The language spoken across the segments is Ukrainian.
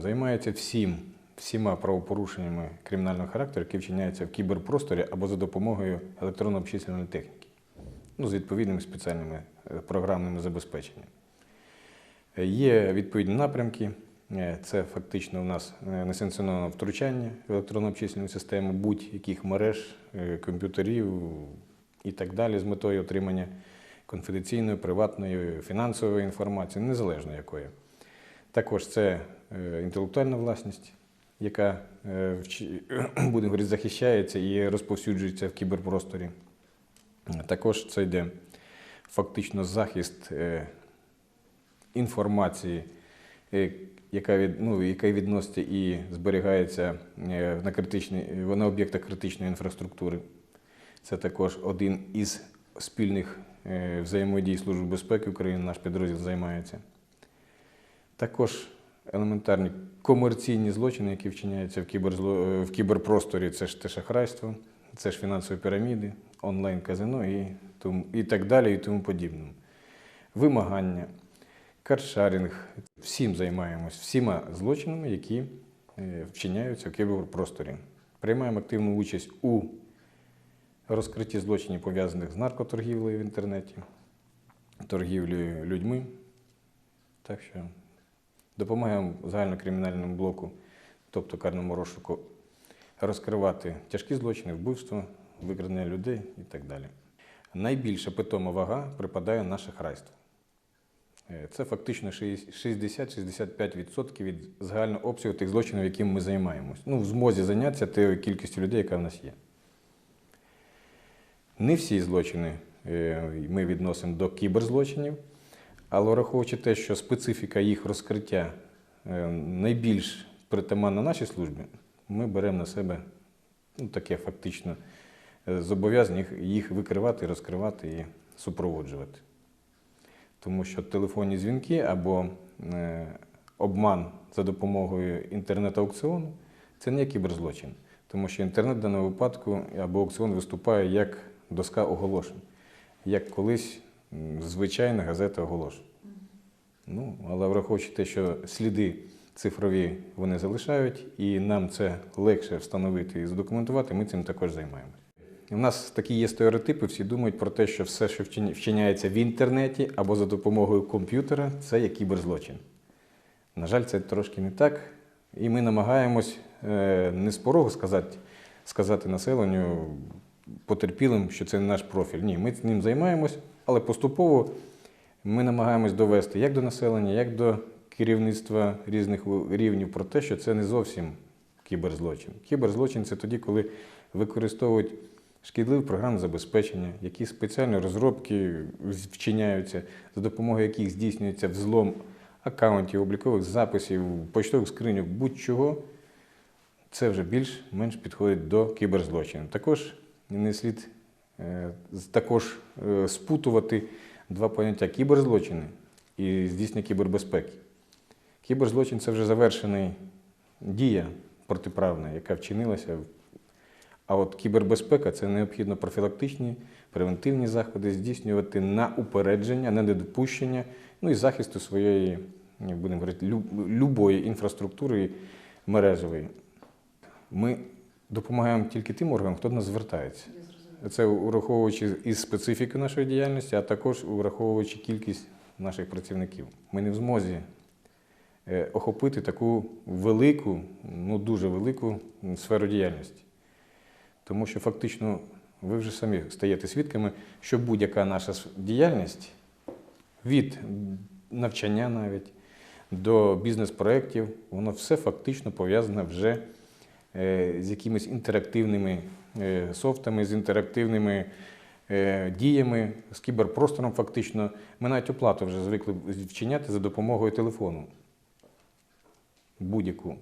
займається всім, всіма правопорушеннями кримінального характеру, які вчиняються в кіберпросторі або за допомогою електронно-обчислювальної техніки, ну, з відповідними спеціальними е, програмними забезпеченнями. Є відповідні напрямки. Е, Це фактично у нас е, несанкціоноване втручання в електронно обчислювальну систему будь-яких мереж, комп'ютерів і так далі з метою отримання конфіденційної, приватної, фінансової інформації, незалежно якої. Також це е, інтелектуальна власність, яка е, будемо говорити, захищається і розповсюджується в кіберпросторі. Також це йде фактично захист е, інформації, яка, від, ну, яка відноситься і зберігається на, критичній, на об'єктах критичної інфраструктури. Це також один із спільних взаємодій Служби безпеки України, наш підрозділ займається. Також елементарні комерційні злочини, які вчиняються в, кіберзло... е, в кіберпросторі, це ж те шахрайство, це ж фінансові піраміди, онлайн-казино і, тому... і так далі, і тому подібне. Вимагання, каршаринг. Всім займаємось, всіма злочинами, які е, вчиняються в кіберпросторі. Приймаємо активну участь у розкритті злочинів, пов'язаних з наркоторгівлею в інтернеті, торгівлею людьми. Так що допомагаємо загальнокримінальному блоку, тобто карному розшуку, розкривати тяжкі злочини, вбивство, викрадення людей і так далі. Найбільша питома вага припадає на шахрайство. Е, Це фактично 60-65% від загального обсягу тих злочинів, якими ми займаємось. Ну, в змозі зайнятися тією кількістю людей, яка в нас є. Не всі злочини е, ми відносимо до кіберзлочинів, але враховуючи те, що специфіка їх розкриття е, найбільш притаманна нашій службі, ми беремо на себе ну, таке фактично е, зобов'язання їх, викривати, розкривати і супроводжувати. Тому що телефонні дзвінки або е, обман за допомогою інтернет-аукціону це не кіберзлочин. Тому що інтернет в даному випадку або аукціон виступає як доска оголошень, як колись звичайна газета оголошень. Ну, але враховуючи те, що сліди цифрові вони залишають, і нам це легше встановити і задокументувати, ми цим також займаємося. У нас такі є стереотипи, всі думають про те, що все, що вчиняється в інтернеті або за допомогою комп'ютера, це є кіберзлочин. На жаль, це трошки не так. І ми намагаємось е, не з порогу сказати, сказати населенню потерпілим, що це не наш профіль. Ні, ми ним займаємось, але поступово ми намагаємось довести як до населення, як до керівництва різних рівнів про те, що це не зовсім кіберзлочин. Кіберзлочин це тоді, коли використовують шкідливе програмне забезпечення, які спеціальні розробки вчиняються, за допомогою яких здійснюється взлом аккаунтів, облікових записів, почтових скриньок, будь-чого, це вже більш-менш підходить до кіберзлочину. Також не слід е, також е, спутувати два поняття кіберзлочини і здійснення кібербезпеки. Кіберзлочин це вже завершена дія протиправна, яка вчинилася. А от кібербезпека це необхідно профілактичні, превентивні заходи здійснювати на упередження, на недопущення, ну і захисту своєї, як будемо говорити, любої інфраструктури мережевої. Ми допомагаємо тільки тим органам, хто до нас звертається. Це враховуючи із специфіки нашої діяльності, а також враховуючи кількість наших працівників. Ми не в змозі е, охопити таку велику, ну дуже велику сферу діяльності. Тому що фактично ви вже самі стаєте свідками, що будь-яка наша діяльність від навчання навіть до бізнес-проєктів, воно все фактично пов'язане вже з якимись інтерактивними е, софтами, з інтерактивними е, діями, з кіберпростором фактично. Ми навіть оплату вже звикли вчиняти за допомогою телефону. Будь-яку.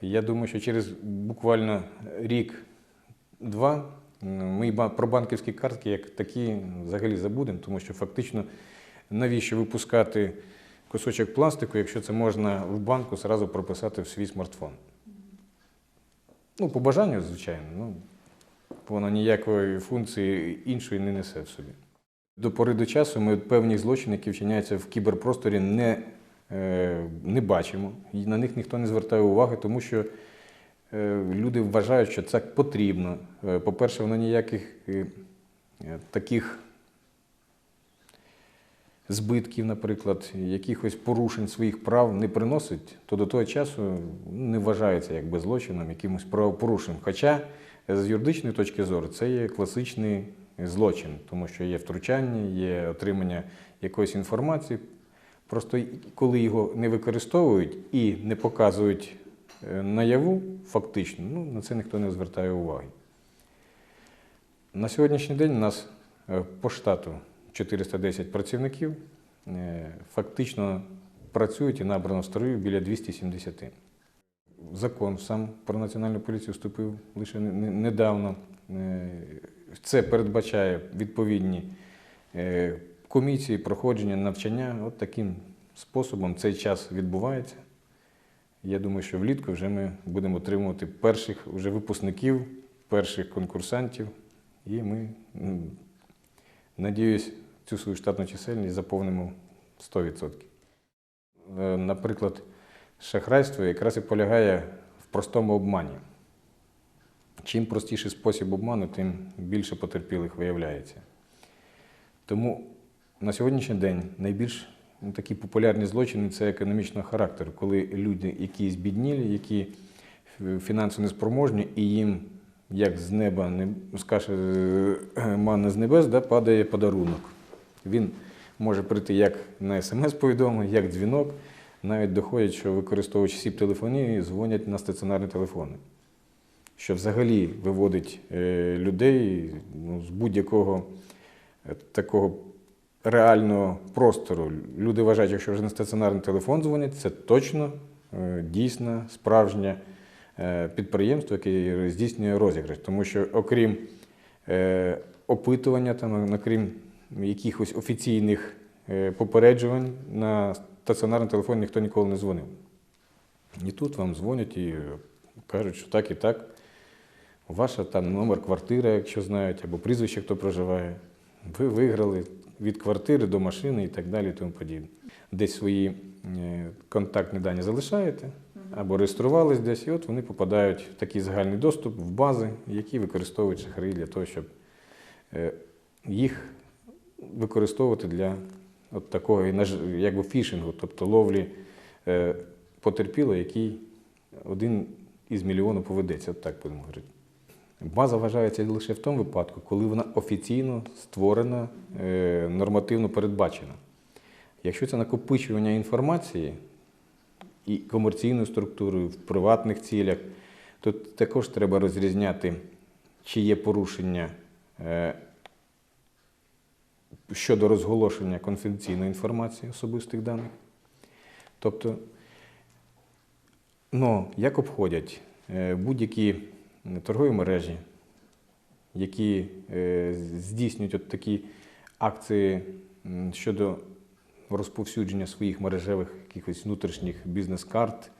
Я думаю, що через буквально рік-два ми про банківські картки як такі взагалі забудемо, тому що фактично навіщо випускати кусочок пластику, якщо це можна в банку зразу прописати в свій смартфон. Ну, по бажанню, звичайно, ну, воно ніякої функції іншої не несе в собі. До пори до часу ми певні злочини, які вчиняються в кіберпросторі, не е, не бачимо, і на них ніхто не звертає уваги, тому що е, люди вважають, що це потрібно. Е, По-перше, воно ніяких е, таких збитків, наприклад, якихось порушень своїх прав не приносить, то до того часу не вважається якби злочином, якимось правопорушенням. Хоча з юридичної точки зору це є класичний злочин, тому що є втручання, є отримання якоїсь інформації. Просто коли його не використовують і не показують е, наяву, фактично, ну, на це ніхто не звертає уваги. На сьогоднішній день у нас е, по штату 410 працівників, е, фактично працюють і набрано строю біля 270. Закон сам про національну поліцію вступив лише не- не- недавно. Е, Це передбачає відповідні е, комісії, проходження, навчання. От таким способом цей час відбувається. Я думаю, що влітку вже ми будемо отримувати перших вже випускників, перших конкурсантів, і ми, надіюсь, цю свою штатну чисельність заповнимо 100%. Е, Наприклад, шахрайство якраз і полягає в простому обмані. Чим простіший спосіб обману, тим більше потерпілих виявляється. Тому на сьогоднішній день найбільш ну, такі популярні злочини це економічного характеру, коли люди, які збіднілі, які фінансово неспроможні, і їм, як з неба, не скаже е, манна з небес, да, падає подарунок. Він може прийти як на смс-повідомлення, як дзвінок, навіть доходять, що використовуючи сіп телефонії, дзвонять на стаціонарні телефони що взагалі виводить е, людей ну, з будь-якого е, такого реального простору. Люди вважають, якщо вже на стаціонарний телефон дзвонять, це точно е, дійсно справжнє підприємство, яке здійснює розіграш. Тому що окрім опитування, там, окрім якихось офіційних е, попереджувань, на стаціонарний телефон ніхто ніколи не дзвонив. І тут вам дзвонять і кажуть, що так і так. Ваша там номер квартири, якщо знають, або прізвище, хто проживає. Ви виграли від квартири до машини і так далі, і тому подібне. Десь свої е, контактні дані залишаєте або реєструвались десь, і от вони попадають в такий загальний доступ в бази, які використовують шахраї для того, щоб е, їх використовувати для от такого якби фішингу, тобто ловлі е, потерпілого, який один із мільйону поведеться, от так будемо говорити. База вважається лише в тому випадку, коли вона офіційно створена, е, нормативно передбачена. Якщо це накопичування інформації і комерційною структурою в приватних цілях, то також треба розрізняти, чи є порушення е, щодо розголошення конфіденційної інформації особистих даних. Тобто, ну, як обходять е, будь-які торгові мережі, які е, здійснюють от такі акції щодо розповсюдження своїх мережевих якихось внутрішніх бізнес-карт,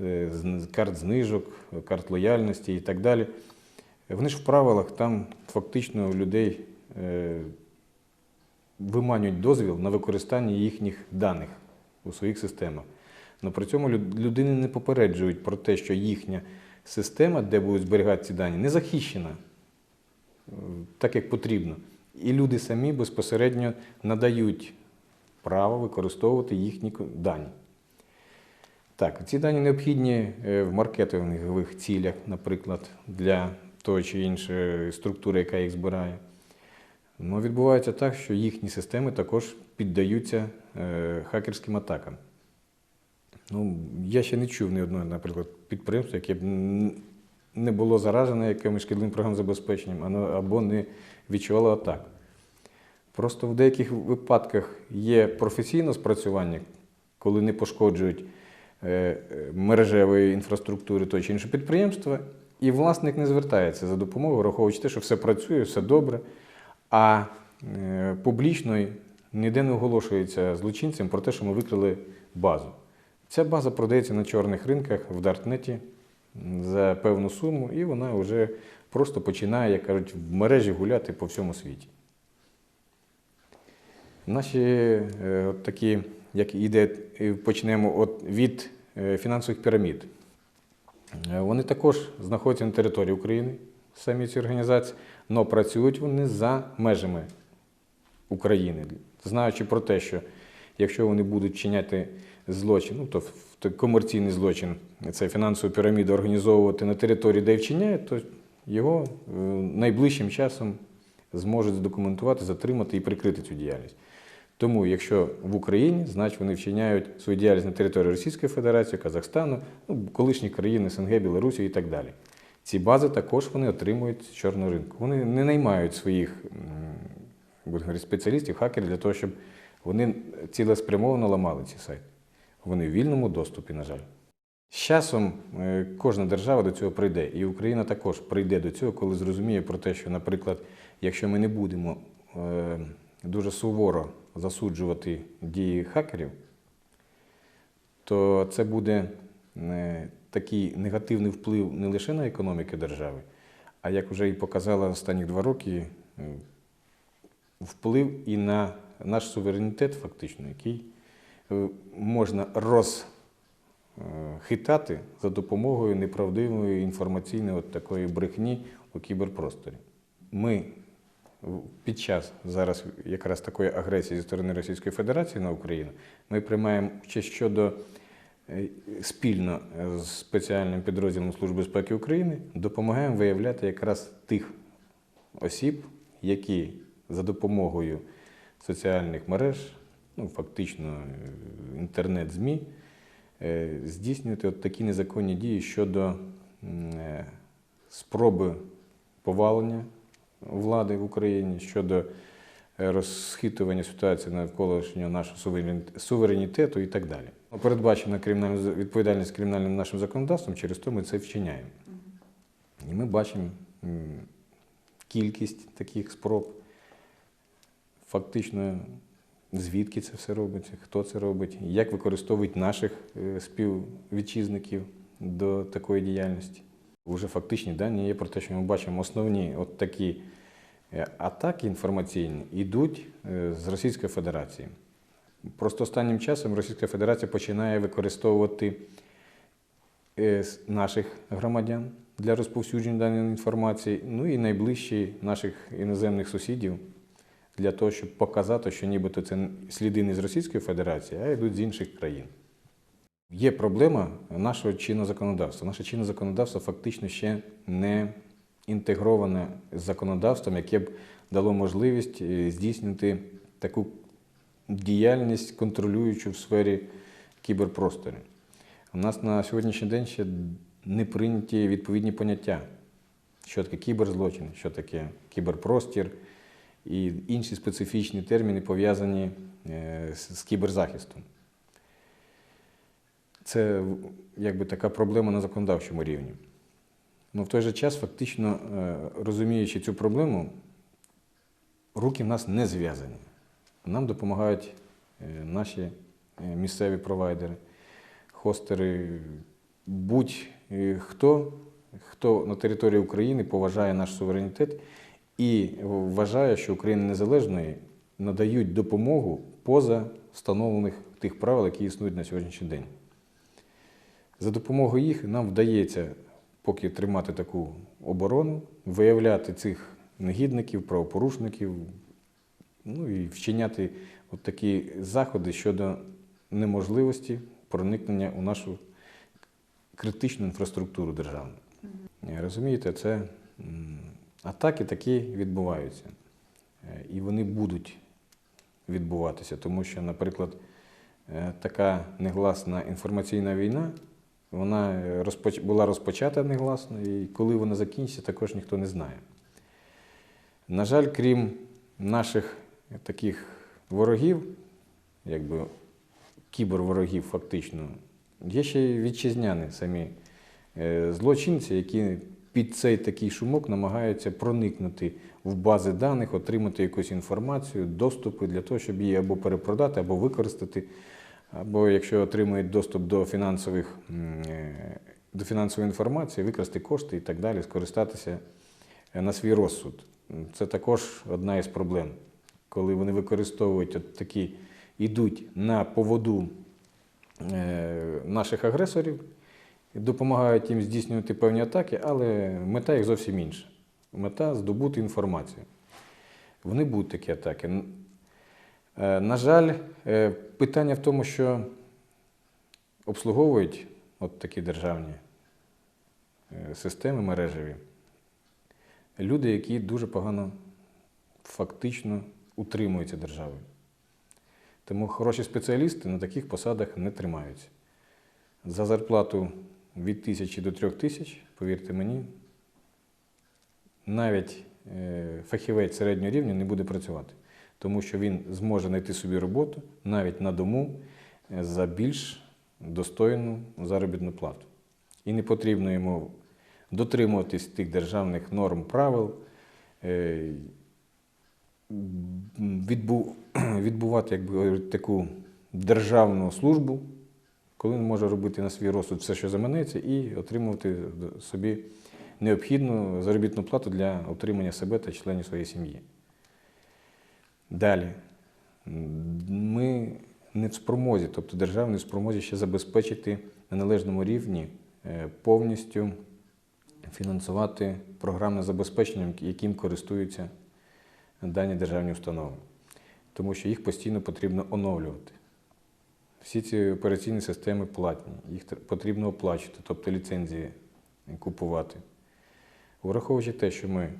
е, карт знижок, карт лояльності і так далі. Вони ж в правилах там фактично людей виманюють дозвіл на використання їхніх даних у своїх системах. Але при цьому людини не попереджують про те, що їхня система, де будуть зберігати ці дані, не захищена е, так, як потрібно. І люди самі безпосередньо надають право використовувати їхні дані. Так, ці дані необхідні е, в маркетингових цілях, наприклад, для тої чи іншої структури, яка їх збирає. Ну, відбувається так, що їхні системи також піддаються е, хакерським атакам. Ну, я ще не чув ні одного, наприклад, підприємства, яке б не було заражене якимось шкідливим програмним забезпеченням або не відчувало атак. Просто в деяких випадках є професійне спрацювання, коли не пошкоджують е, мережевої інфраструктури того чи іншого підприємства, і власник не звертається за допомогою, враховуючи те, що все працює, все добре, а е, публічно ніде не оголошується злочинцям про те, що ми викрили базу. Ця база продається на чорних ринках в Дартнеті за певну суму, і вона вже просто починає, як кажуть, в мережі гуляти по всьому світі. Наші е, от такі, як іде, почнемо от від е, фінансових пірамід. Вони також знаходяться на території України, самі ці організації, але працюють вони за межами України, знаючи про те, що якщо вони будуть вчиняти злочин, ну то комерційний злочин, це фінансову піраміду організовувати на території, де вчиняють, то його е, найближчим часом зможуть задокументувати, затримати і прикрити цю діяльність. Тому, якщо в Україні, значить вони вчиняють свою діяльність на території Російської Федерації, Казахстану, ну, колишніх країн СНГ, Білорусі і так далі. Ці бази також вони отримують з чорного ринку. Вони не наймають своїх говорити, спеціалістів, хакерів для того, щоб вони цілеспрямовано ламали ці сайти. Вони в вільному доступі, на жаль. З часом е, кожна держава до цього прийде, і Україна також прийде до цього, коли зрозуміє про те, що, наприклад, якщо ми не будемо е, дуже суворо засуджувати дії хакерів, то це буде е, такий негативний вплив не лише на економіку держави, а як вже і показала останні два роки, е, вплив і на наш суверенітет, фактично, який е, можна розхитати за допомогою неправдивої інформаційної от такої брехні у кіберпросторі. Ми під час зараз якраз такої агресії зі сторони Російської Федерації на Україну ми приймаємо участь щодо е, спільно е, з спеціальним підрозділом Служби безпеки України допомагаємо виявляти якраз тих осіб, які за допомогою соціальних мереж, ну фактично е, інтернет-ЗМІ, е, здійснювати от такі незаконні дії щодо е, спроби повалення влади в Україні, щодо е, розхитування ситуації навколишнього нашого суверенітету і так далі. Передбачена відповідальність кримінальним нашим законодавством, через то ми це вчиняємо. І ми бачимо кількість таких спроб, фактично, звідки це все робиться, хто це робить, як використовують наших е, співвітчизників до такої діяльності. Уже фактичні дані є про те, що ми бачимо основні от такі е, атаки інформаційні йдуть е, з Російської Федерації. Просто останнім часом Російська Федерація починає використовувати е, наших громадян для розповсюдження даної інформації, ну і найближчі наших іноземних сусідів для того, щоб показати, що нібито це сліди не з Російської Федерації, а йдуть з інших країн. Є проблема нашого чинного законодавства. Наше чинне законодавство фактично ще не інтегроване з законодавством, яке б дало можливість е, здійснити таку діяльність, контролюючу в сфері кіберпростору. У нас на сьогоднішній день ще не прийняті відповідні поняття, що таке кіберзлочин, що таке кіберпростір і інші специфічні терміни пов'язані е, з кіберзахистом. Це якби така проблема на законодавчому рівні. Ну, в той же час, фактично, е, розуміючи цю проблему, руки в нас не зв'язані. Нам допомагають е, наші е, місцеві провайдери, хостери, будь-хто, хто на території України поважає наш суверенітет і вважає, що Україна незалежною надають допомогу поза встановлених тих правил, які існують на сьогоднішній день. За допомогою їх нам вдається поки тримати таку оборону, виявляти цих негідників, правопорушників, ну і вчиняти от такі заходи щодо неможливості проникнення у нашу критичну інфраструктуру державну. Е, Розумієте, це атаки такі відбуваються. Е, І вони будуть відбуватися, тому що, наприклад, е, така негласна інформаційна війна, вона е, розпоч... була розпочата негласно, і коли вона закінчиться, також ніхто не знає. На жаль, крім наших таких ворогів, якби кіберворогів фактично, є ще й вітчизняні самі е, злочинці, які під цей такий шумок намагаються проникнути в бази даних, отримати якусь інформацію, доступи для того, щоб її або перепродати, або використати, або якщо отримують доступ до фінансових е, до фінансової інформації, викрасти кошти і так далі, скористатися е, на свій розсуд. Це також одна із проблем коли вони використовують от такі, йдуть на поводу е, наших агресорів, допомагають їм здійснювати певні атаки, але мета їх зовсім інша. Мета здобути інформацію. Вони будуть такі атаки. Е, На жаль, е, питання в тому, що обслуговують от такі державні е, системи мережеві люди, які дуже погано фактично утримуються державою. Тому хороші спеціалісти на таких посадах не тримаються. За зарплату від тисячі до трьох тисяч, повірте мені, навіть фахівець середнього рівня не буде працювати, тому що він зможе знайти собі роботу навіть на дому е, за більш достойну заробітну плату. І не потрібно йому дотримуватись тих державних норм, правил, е, відбувати як би, говорять, таку державну службу, коли він може робити на свій розсуд все, що заманеться, і отримувати собі необхідну заробітну плату для утримання себе та членів своєї сім'ї. Далі. Ми не в спромозі, тобто держава не в спромозі ще забезпечити на належному рівні е, повністю фінансувати програмне забезпечення, яким користуються дані державні установи, тому що їх постійно потрібно оновлювати. Всі ці операційні системи платні, їх потрібно оплачувати, тобто ліцензії купувати. Враховуючи те, що ми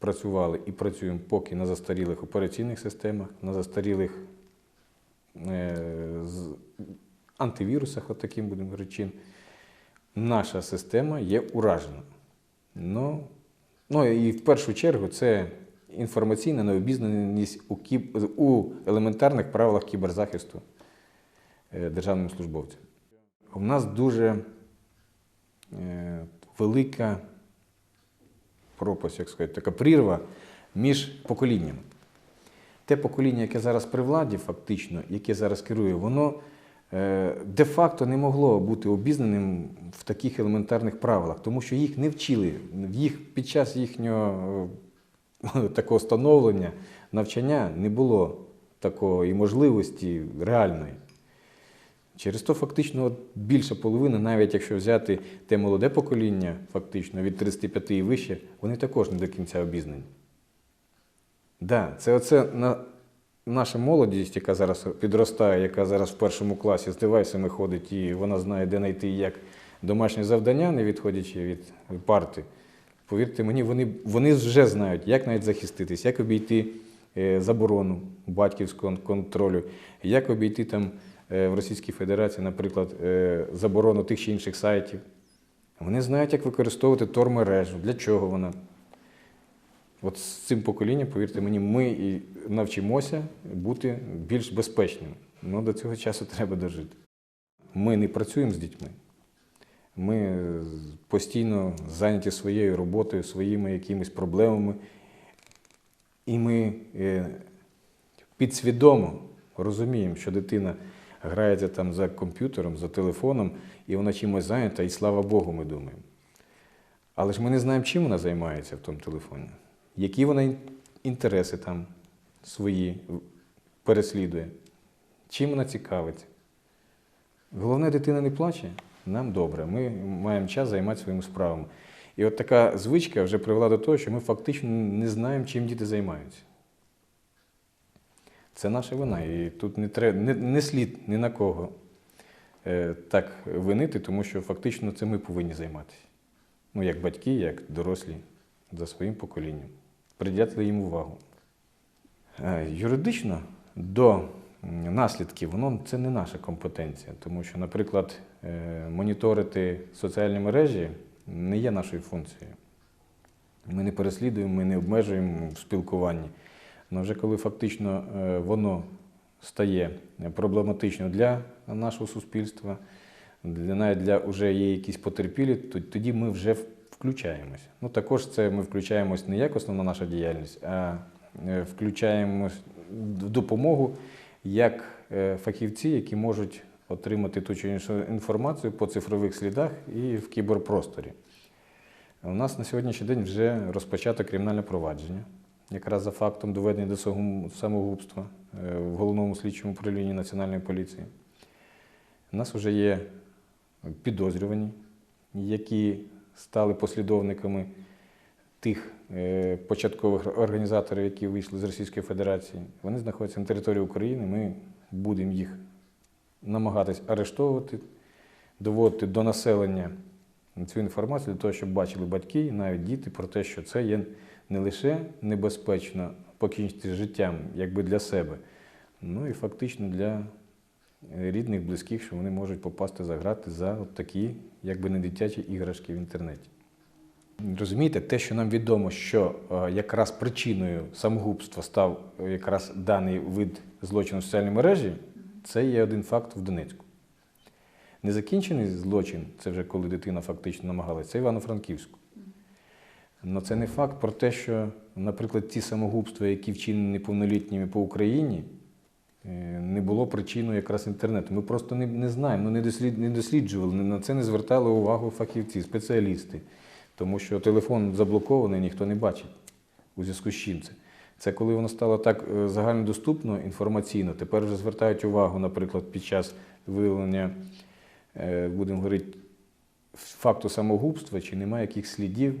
працювали і працюємо поки на застарілих операційних системах, на застарілих е, антивірусах, от таким будемо говорити, наша система є уражена. Ну, ну і в першу чергу це інформаційна необізнаність у, кіб... у елементарних правилах кіберзахисту е, державним службовцям. У нас дуже е, велика пропасть, як сказати, така прірва між поколіннями. Те покоління, яке зараз при владі, фактично, яке зараз керує, воно е, де-факто не могло бути обізнаним в таких елементарних правилах, тому що їх не вчили. Їх під час їхнього е, такого становлення, навчання не було такої можливості реальної. Через то фактично от більша половина, навіть якщо взяти те молоде покоління, фактично від 35 і вище, вони також не до кінця обізнані. Да, це оце на, наша молодість, яка зараз підростає, яка зараз в першому класі з девайсами ходить, і вона знає, де знайти як домашнє завдання, не відходячи від парти. Повірте мені, вони, вони вже знають, як навіть захиститись, як обійти е, заборону батьківського контролю, як обійти там в Російській Федерації, наприклад, е, заборону тих чи інших сайтів. Вони знають, як використовувати тор-мережу, для чого вона. От з цим поколінням, повірте мені, ми і навчимося бути більш безпечними. Ну, до цього часу треба дожити. Ми не працюємо з дітьми. Ми е, постійно зайняті своєю роботою, своїми якимись проблемами. І ми е, підсвідомо розуміємо, що дитина грається там за комп'ютером, за телефоном, і вона чимось зайнята, і слава Богу, ми думаємо. Але ж ми не знаємо, чим вона займається в тому телефоні, які вона інтереси там свої переслідує, чим вона цікавиться. Головне, дитина не плаче, нам добре. Ми маємо час займатися своїми справами. І от така звичка вже привела до того, що ми фактично не знаємо, чим діти займаються. Це наша вина. І тут не, тре- не, не слід ні на кого е, так винити, тому що фактично це ми повинні займатися. Ну, як батьки, як дорослі за своїм поколінням. Приділяти їм увагу. Е, Юридично до наслідків воно це не наша компетенція, тому що, наприклад, е, моніторити соціальні мережі не є нашою функцією. Ми не переслідуємо, ми не обмежуємо в спілкуванні. Але вже коли фактично е, воно стає проблематично для нашого суспільства, для, навіть для вже є якісь потерпілі, то тоді ми вже в- включаємося. Ну також це ми включаємось не як основна наша діяльність, а е, включаємось в допомогу як е, фахівці, які можуть отримати ту чи іншу інформацію по цифрових слідах і в кіберпросторі. У нас на сьогоднішній день вже розпочато кримінальне провадження якраз за фактом доведення до самогу- самогубства е, в головному слідчому управлінні Національної поліції. У нас вже є підозрювані, які стали послідовниками тих е, початкових організаторів, які вийшли з Російської Федерації. Вони знаходяться на території України. Ми будемо їх намагатись арештовувати, доводити до населення цю інформацію для того, щоб бачили батьки і навіть діти про те, що це є не лише небезпечно покінчити з життям якби для себе, ну і фактично для рідних, близьких, що вони можуть попасти за грати за от такі, якби не дитячі іграшки в інтернеті. Розумієте, те, що нам відомо, що е, якраз причиною самогубства став якраз даний вид злочину в соціальній мережі, це є один факт в Донецьку. Незакінчений злочин, це вже коли дитина фактично намагалася, це Івано-Франківську. Але це не факт про те, що, наприклад, ті самогубства, які вчинені неповнолітніми по Україні, е, не було причиною якраз інтернету. Ми просто не, не знаємо, ну, не, дослід, не досліджували, на це не звертали увагу фахівці, спеціалісти. Тому що телефон заблокований, ніхто не бачить. У зв'язку з чим це? Це коли воно стало так е, загальнодоступно інформаційно. Тепер вже звертають увагу, наприклад, під час виявлення, е, будемо говорити, факту самогубства, чи немає якихось слідів,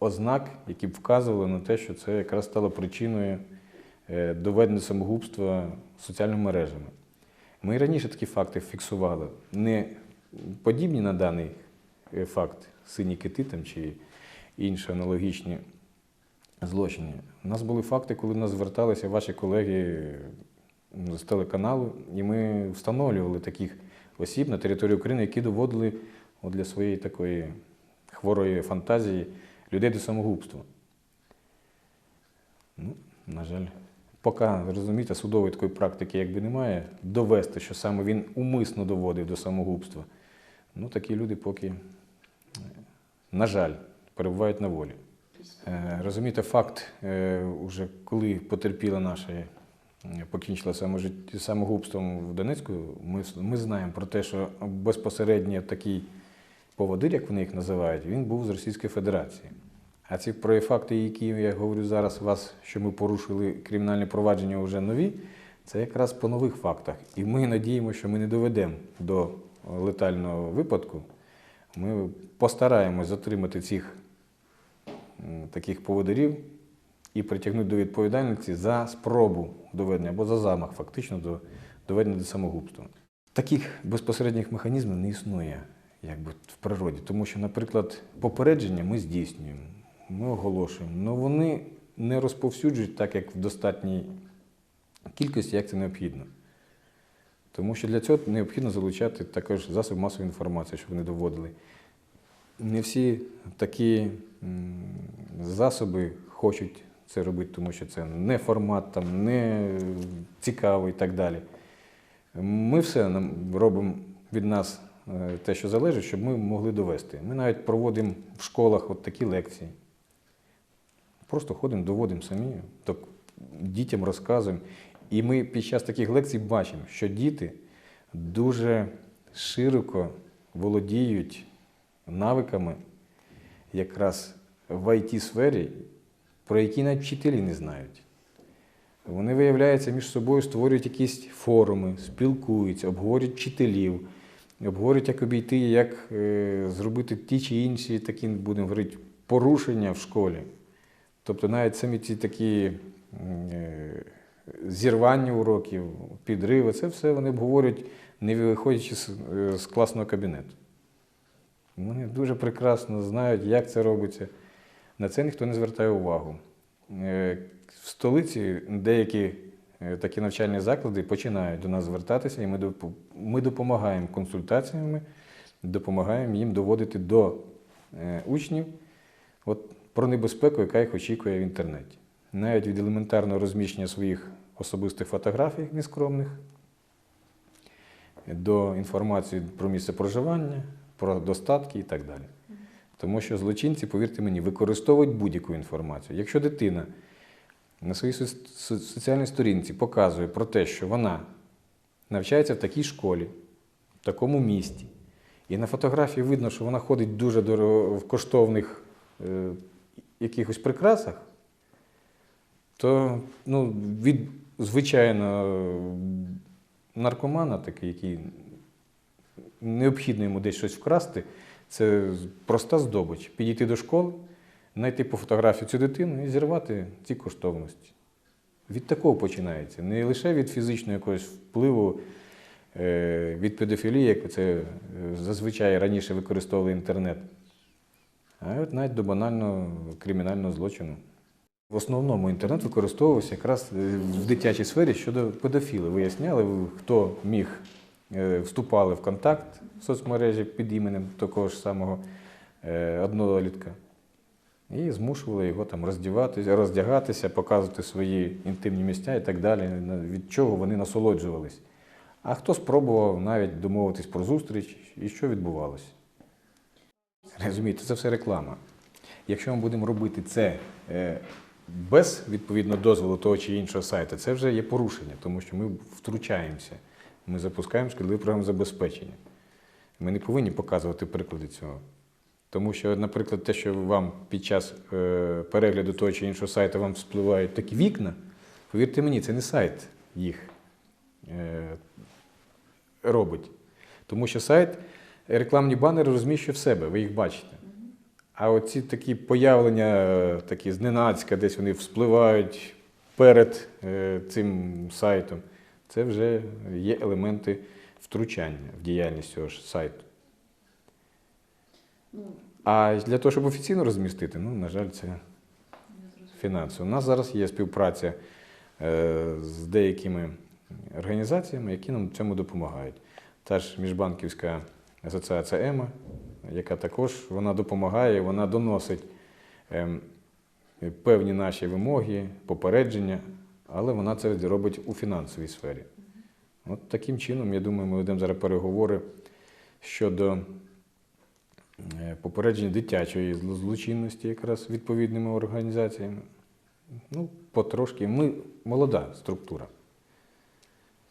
ознак, які б вказували на те, що це якраз стало причиною е, доведення самогубства соціальними мережами. Ми раніше такі факти фіксували. Не подібні на даний е, факт сині кити там, чи інші аналогічні злочини. У нас були факти, коли до нас зверталися ваші колеги з телеканалу, і ми встановлювали таких осіб на території України, які доводили для своєї такої хворої фантазії людей до самогубства. Ну, на жаль, поки, розумієте, судової такої практики якби немає, довести, що саме він умисно доводив до самогубства. Ну, такі люди поки, на жаль, перебувають на волі. Е, Розумієте, факт, е, уже коли потерпіла наша е, покінчила самогубством в Донецьку, ми, ми знаємо про те, що безпосередньо такий поводир, як вони їх називають, він був з Російської Федерації. А ці про факти, які я говорю зараз, вас, що ми порушили кримінальні провадження вже нові, це якраз по нових фактах. І ми надіємося, що ми не доведемо до летального випадку. Ми постараємось затримати цих таких поводирів і притягнути до відповідальності за спробу доведення або за замах, фактично до доведення до самогубства. Таких безпосередніх механізмів не існує якби, в природі, тому що, наприклад, попередження ми здійснюємо, ми оголошуємо, але вони не розповсюджують так, як в достатній кількості, як це необхідно. Тому що для цього необхідно залучати також засоби масової інформації, щоб вони доводили. Не всі такі засоби хочуть це робити, тому що це не формат, там, не цікаво і так далі. Ми все робимо від нас е, те, що залежить, щоб ми могли довести. Ми навіть проводимо в школах от такі лекції. Просто ходимо, доводимо самі, так дітям розказуємо. І ми під час таких лекцій бачимо, що діти дуже широко володіють навиками якраз в IT-сфері, про які навіть вчителі не знають. Вони, виявляється, між собою створюють якісь форуми, спілкуються, обговорюють вчителів, обговорюють, як обійти, як е, зробити ті чи інші такі, будемо говорити, порушення в школі. Тобто навіть самі ці такі е, зірвання уроків, підриви, це все вони обговорюють, не виходячи з, е, класного кабінету. Вони дуже прекрасно знають, як це робиться. На це ніхто не звертає увагу. Е, В столиці деякі такі навчальні заклади починають до нас звертатися, і ми допомагаємо консультаціями, допомагаємо їм доводити до учнів от, про небезпеку, яка їх очікує в інтернеті. Навіть від елементарного розміщення своїх особистих фотографій нескромних до інформації про місце проживання, про достатки і так далі. Тому що злочинці, повірте мені, використовують будь-яку інформацію. Якщо дитина на своїй со- со- соціальній сторінці показує про те, що вона навчається в такій школі, в такому місті, і на фотографії видно, що вона ходить дуже дорого в коштовних е, якихось прикрасах, то ну, від звичайно наркомана, такий, який необхідно йому десь щось вкрасти, це проста здобич. Підійти до школи, знайти по фотографії цю дитину і зірвати ці коштовності. Від такого починається. Не лише від фізичного якогось впливу, е, від педофілії, як це е, зазвичай раніше використовували інтернет, а от навіть до банального кримінального злочину. В основному інтернет використовувався якраз е, в дитячій сфері щодо педофілів. Виясняли, хто міг е, вступали в контакт в соцмережі під іменем такого ж самого е, однолітка. І змушували його там роздягатися, показувати свої інтимні місця і так далі, від чого вони насолоджувались. А хто спробував навіть домовитись про зустріч і що відбувалося? Розумієте, це все реклама. Якщо ми будемо робити це е, без відповідно дозволу того чи іншого сайту, це вже є порушення, тому що ми втручаємося. Ми запускаємо шкідливе програмне забезпечення. Ми не повинні показувати приклади цього. Тому що, наприклад, те, що вам під час е, перегляду того чи іншого сайту вам спливають такі вікна, повірте мені, це не сайт їх е, робить. Тому що сайт рекламні банери розміщує в себе, ви їх бачите. А оці такі появлення, е, такі зненацька, десь вони вспливають перед е, цим сайтом, це вже є елементи втручання в діяльність цього ж сайту. Ну, А для того, щоб офіційно розмістити, ну, на жаль, це фінансово. У нас зараз є співпраця е, з деякими організаціями, які нам в цьому допомагають. Та ж міжбанківська асоціація ЕМА, яка також вона допомагає, вона доносить ем, певні наші вимоги, попередження, але вона це робить у фінансовій сфері. От таким чином, я думаю, ми ведемо зараз переговори щодо е, попередження дитячої злочинності якраз відповідними організаціями. Ну, потрошки. Ми молода структура.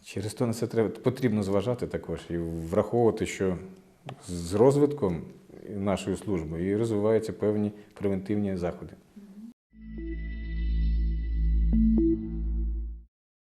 Через то на це треба, потрібно зважати також і враховувати, що з розвитком нашої служби і розвиваються певні превентивні заходи.